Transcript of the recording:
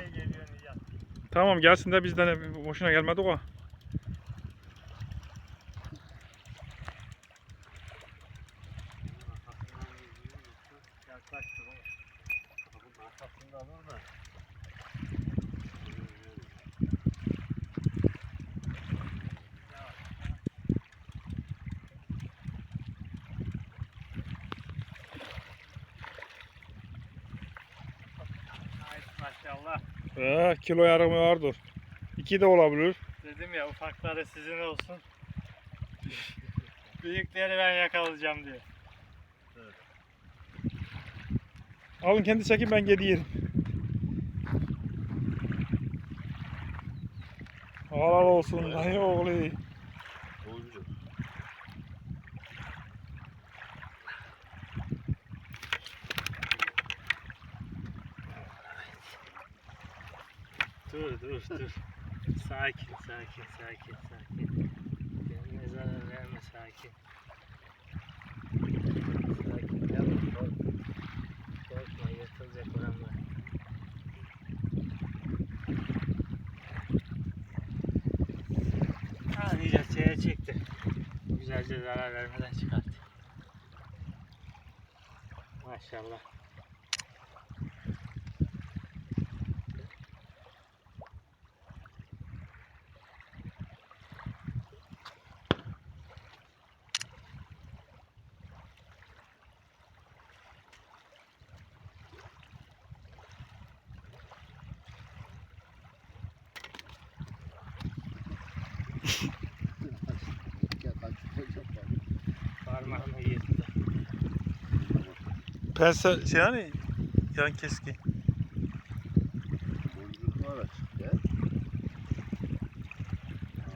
şey geliyor Nihat. Tamam gelsin de bizden boşuna gelmedi o. Yaklaştı baba. Bunun arkasında maşallah. Ee, kilo yarımı vardır. İki de olabilir. Dedim ya ufakları sizin olsun. Büyükleri ben yakalayacağım diye. Alın kendi çekin ben geri. Helal olsun dayı oğlu. Oyuncu. Dur dur dur. Sakin sakin sakin sakin. Kendine zarar verme sakin. Sakin yavrum korkma. Korkma yırtılacak oranlar. İyice şeye çekti. Güzelce zarar vermeden çıkarttı. Maşallah. Parmağımı yırttı. Pense şey yani yan keski.